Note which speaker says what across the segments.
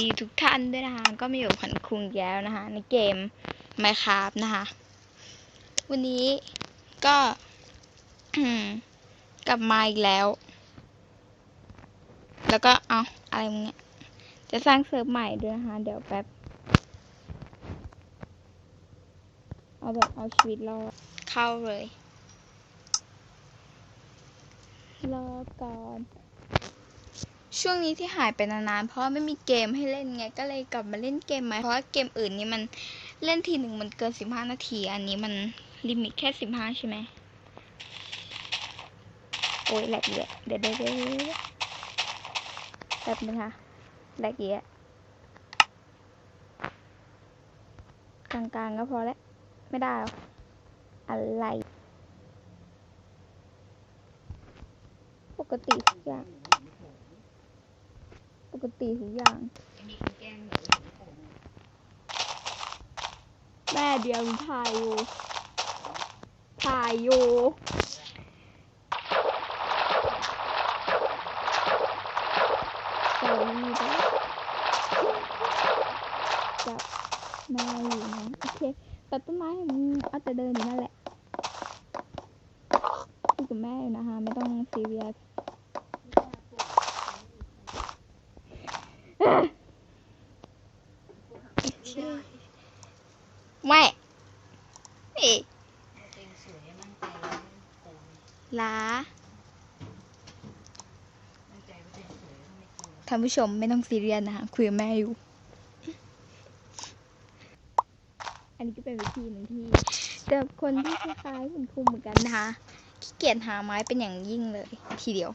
Speaker 1: ดีทุกท่านด้วยนะคะ ก็มาอยู่กับขวัญคุงแย้วนะคะ ในเกม Minecraft นะคะ วันนี้ก็กลับมาอีกแล้ว แล้วก็เอาอะไรมึงเนี่ย จะสร้างเซิร์ฟใหม่ด้วยนะคะ เดี๋ยวแป๊บ เอาแบบเอาชีวิตรอดเข้าเลย รอก่อน ช่วงนี้ที่หายไปนานๆ เพราะไม่มีเกมให้เล่นไง ก็เลยกลับมาเล่นเกมใหม่เพราะเกมอื่นนี่มันเล่นทีหนึ่งมันเกินสิบห้านาที อันนี้มันลิมิตแค่สิบห้าใช่ไหมโอ้ยแหลกเยอะเดี๋ยวเดี๋ยวเดะแป๊บนึงค่ะแหลกเยอะกลางๆก็พอแล้ว ไม่ได้หรออะไร ปกติทุกอย่าง ปกติทุกอย่างแม่เดียวถ่ายอยู่ถ่ายอยู่แต่ไม่มีแล้วจับแม่อยู่นะโอเคตัดต้นไม้มึงเอาแต่เดินอยู่นั่นแหละอยู่กับแม่อยู่นะคะ ไม่ต้องซีเรียส ไม่เอ๊ะลา ท่านผู้ชมไม่ต้องซีเรียสนะคะคุยกับแม่อยู่ อันนี้ก็เป็นวิธีหนึ่งที่เจอคนที่คล้ายๆคุณครูเหมือนกันนะคะขี้เกียจหาไม้เป็นอย่างยิ่งเลย ทีเดียว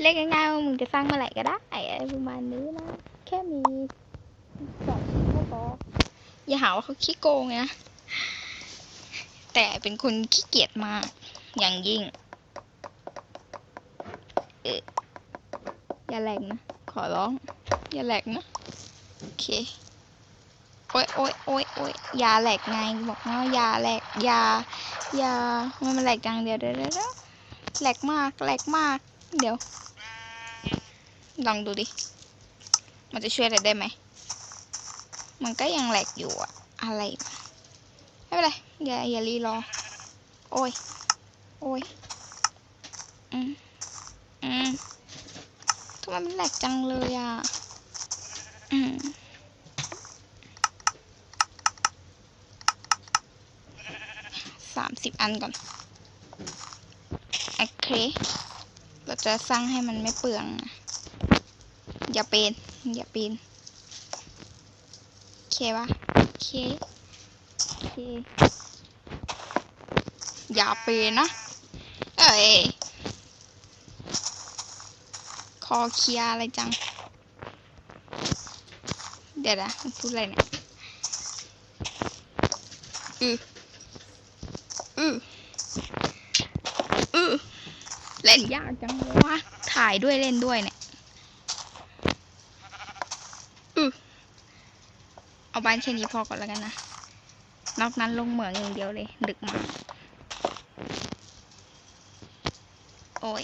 Speaker 1: เล็กง่ายๆว่ามึงจะสร้างเมื่อไหร่ก็ได้อะไรประมาณนี้นะ แค่มีสองชิ้นก็พออย่าหาว่าเขาขี้โกงนะแต่เป็นคนขี้เกียจมากอย่างยิ่ง อย่าแหลกนะ ขอร้อง อย่าแหลกนะ โอเค โอ๊ยโอ๊ยโอ๊ยโอ๊ยอย่าแหลกไง บอกว่าอย่าแหลกอย่าอย่ามันมันแหลกจังเดี๋ยวเดียวเดี๋ยวเดี๋ยวแหลกมากแหลกมาก เดี๋ยว ลองดูดิ มันจะช่วยอะไรได้ไหม มันก็ยังแหลกอยู่อะอะไร ไม่เป็นไร อย่าอย่ารีรอ โอ้ย โอ้ย อืม อืมทำไมมันแหลกจังเลยอะอืมสามสิบอันก่อนโอเคเราจะสร้างให้มันไม่เปลือง อย่าปีน อย่าปีนโอเคปะโอเคโอเค อย่าปีนนะ เอ้ย อเคลียอะไรจัง เดี๋ยวนะมันพูดอะไรเนี่ย อืออืออือเล่นยากจังเลยวะถ่ายด้วยเล่นด้วยเนี่ยเอาบ้านแค่นี้พอก่อนแล้วกันนะ นอกนั้นลงเหมืองอย่างเดียวเลย ดึกมากโอ้ย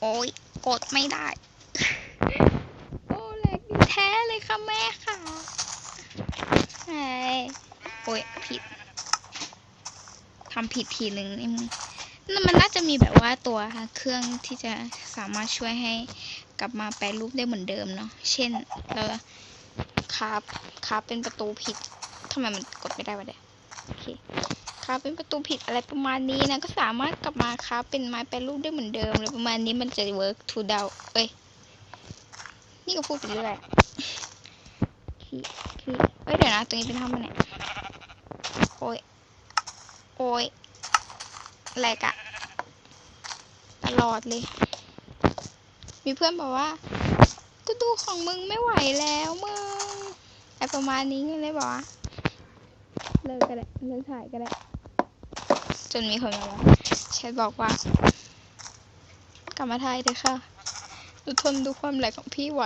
Speaker 1: โอ้ยกดไม่ได้ โอ้แหลกดีแท้เลยค่ะแม่ค่ะไอ้โอ้ยผิดทำผิดทีหนึ่งนี่มึงนั่นมันน่าจะมีแบบว่าตัวเครื่องที่จะสามารถช่วยให้กลับมาแปลรูปได้เหมือนเดิมเนาะ เช่นเราคาบคาบเป็นประตูผิดทำไมมันกดไม่ได้วะเดี๋ยวโอเค คาบเป็นประตูผิดอะไรประมาณนี้นะก็สามารถกลับมาคาบเป็นไม้แปลรูปได้เหมือนเดิมเลยประมาณนี้มันจะเวิร์กทูเดาเอ้ยนี่ก็พูดไปเรื่อยคือคือเอ้ยเดี๋ยวนะตรงนี้เป็นห้องมันเนี่ยโอ้ยโอ้ยแหลกะตลอดเลย มีเพื่อนบอกว่ากูดูของมึงไม่ไหวแล้วมึงอะไอประมาณนี้เลยบอกว่าเลิกก็ได้เลิกถ่ายก็ได้ จนมีคนมาว่าแชทบอกว่า กลับมาถ่ายเถอะค่ะดูทนดูความแหลกของพี่ไหว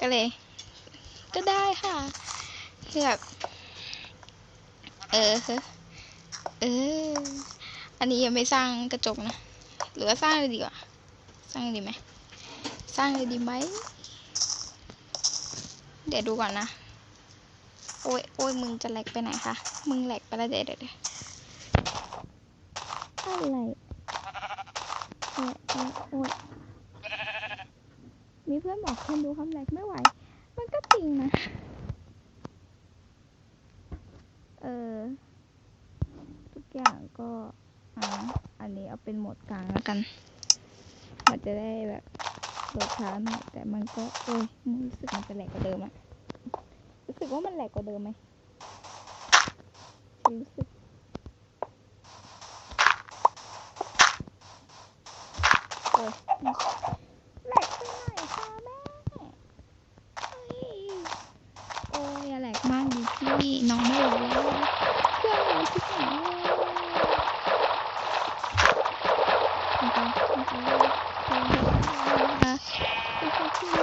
Speaker 1: ก็เลย ก็ได้ค่ะคือแบบเออ เออ อันนี้ยังไม่สร้างกระจกนะ หรือว่าสร้างเลยดีกว่า สร้างดีไหม สร้างเลยดีไหม เดี๋ยวดูก่อนนะ โอ้ยโอ้ยมึงจะแหลกไปไหนคะ มึงแหลกไปแล้วเดี๋ยวเดี๋ยว อะไรโอ้ยโอ้ยโอ้ยมีเพื่อนบอกคนดูคำแหลกไม่ไหว มันก็จริงนะ เออ ทุกอย่างก็อ่าอันนี้เอาเป็นโหมดกลางแล้วกัน มันจะได้แบบโหลดช้าหน่อยแต่มันก็โอ้ยรู้สึกมันจะแหลกกว่าเดิมอะรู้สึกว่ามันแหลกกว่าเดิมไหมฉันรู้สึกโอ้ยแหลกไปหน่อยค่ะแม่เฮ้ยโอ้ยอย่าแหลกมากดิพี่ น้องไม่ไหวแล้วเครื่องเราที่ไหน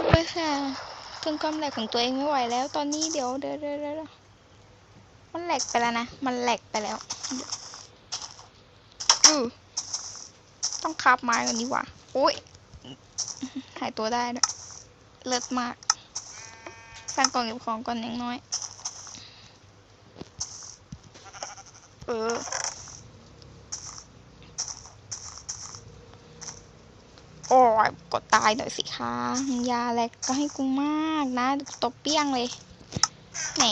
Speaker 1: ด้วยค่ะทนความแหลกของตัวเองไม่ไหวแล้ว ตอนนี้เดี๋ยวเดี๋ยวเดี๋ยวเดี๋ยวมันแหลกไปแล้วนะ มันแหลกไปแล้วอือต้องคาบไม้ก่อนดีกว่าโอ้ยหายตัวได้ด้วยเลิศมาก สร้างกล่องเก็บของก่อนอย่างน้อย ออ โอ้ยกดตายหน่อยสิคะยาแลกก็ให้กูมากนะตบเปี้ยงเลย แหม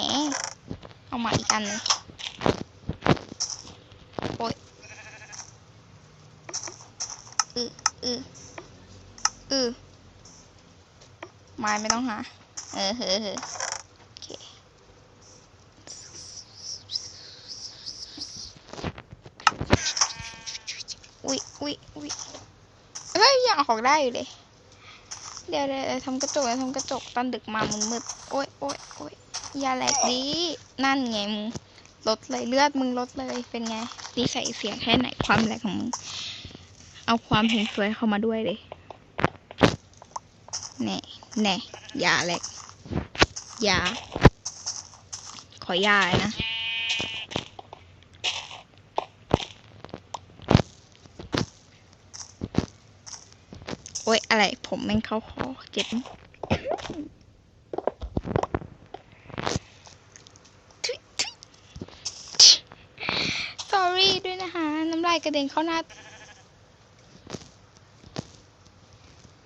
Speaker 1: เอามาอีกอันหนึงโอ้ยอืออืออือไม้ไม่ต้องหา เออเฮ้อเฮ้อโอเค อุ๊ยอุ๊ยเฮ้ยยังออกได้อยู่เลย เดี๋ยวเดี๋ยวทำกระจกเดี๋ยวทำกระจกตอนดึกมามึงมืดโอ๊ยโอ๊ยโอ๊ยอย่าแหลกดีนั่นไงมึงลดเลยเลือดมึงลดเลยเป็นไงดีใส่เสียงแค่ไหนความแหลกของมึง เอาความเห็นสวยเข้ามาด้วยเลยแน่แน่อย่าแหลกอย่าขอยายนะ โอ๊ยอะไร ผมแม่งเข้าคอเจ็บ sorry ด้วยนะคะ น้ำลายกระเด็นเข้าหน้า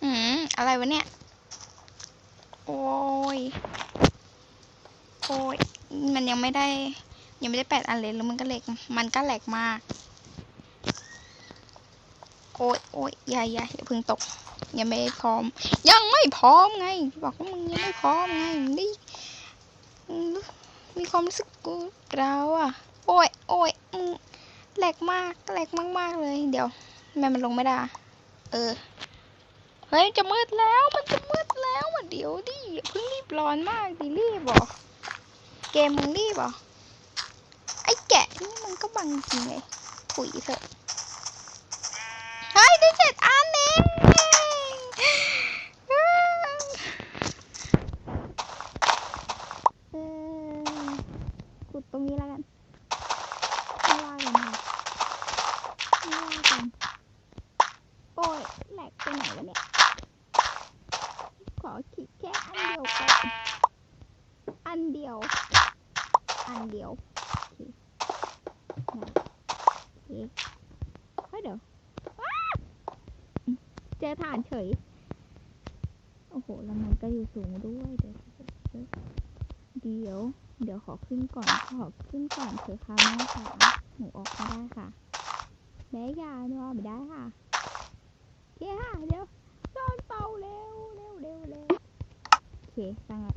Speaker 1: อืม อะไรวะเนี่ย โอ้ย โอ้ย มันยังไม่ได้ ยังไม่ได้แปดอันเลยแล้วมันก็เหล็ก มันก็แหลกมาก โอ้ยโอ้ยอย่าอย่าอย่าพึ่งตก ยังไม่พร้อม ยังไม่พร้อมไง บอกว่ามึงยังไม่พร้อมไงมึงได้มีความรู้สึกกูเราอะโอ้ยโอ้ยมึงแหลกมากแหลกมาก ๆ เลย เดี๋ยวทำไมมันลงไม่ได้ เออ เฮ้ย จะมืดแล้ว มันจะมืดแล้วอะเดี๋ยวดิเพิ่งรีบร้อนมากดิรีบเหรอเกมมึงรีบเหรอไอ้แกะนี่มันก็บังจริงเลยปุ๋ยเถอะ เฮ้ย ได้เจ็ดอันเองเออขุดตรงนี้แล้วกันไม่ว่ากันค่ะไม่ว่ากัน โอ้ยแหลกไปไหนวะเนี่ย ขอคิดแค่อันเดียวก่อนอันเดียว อันเดียวเฮ้ยเดี๋ยวเจอฐานเฉย โอ้โห แล้วมันก็อยู่สูงด้วยเดี๋ยวเดี๋ยว เดี๋ยวขอขึ้นก่อน ขอขึ้นก่อนเถอะค่ะแม่ค่ะหนูออกม่ได้ค่ะแม่ยาหนูออกไม่ได้ค่ะเคค่ะ เดี๋ยวตอนเป่าเร็วเร็วเร็วเร็วโอเคตั้งละ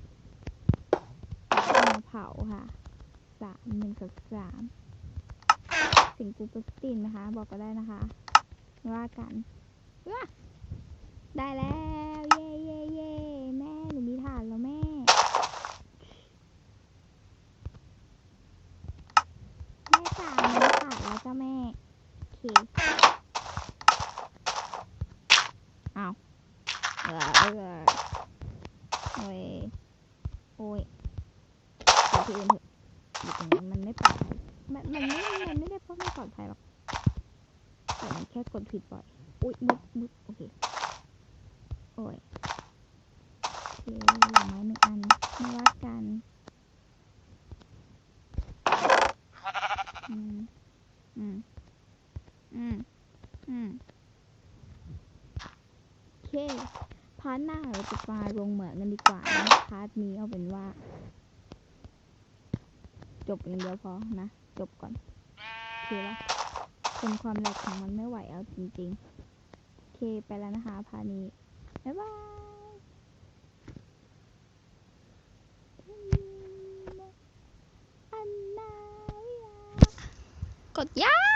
Speaker 1: มาเผาค่ะ สามหนึ่งกับสามสิงกูปสตินนะคะ บอกก็ได้นะคะไม่ว่ากันว้าได้แล้ว ไม่ปลอดภัยมันมันไม่มันไม่ได้เพราะไม่ปลอดภัยหรอกแต่มันแค่กดผิดบ่อยอุ้ยมุดมุดโอเคโอ้ยโอเคหลังไม้หนึ่งอันมาวัดกันอืมอืมอืมอืมโอเคพาร์ทหน้าเราจะมาลงเหมืองกันดีกว่านะพาร์ทนี้เอาเป็นว่า จบอย่างเดียวพอนะ จบก่อนโอเคปะทนความแหลกของมันไม่ไหวเอาจริงๆ โอเคไปแล้วนะคะพานี้ บ๊ายบายอันนากดยาก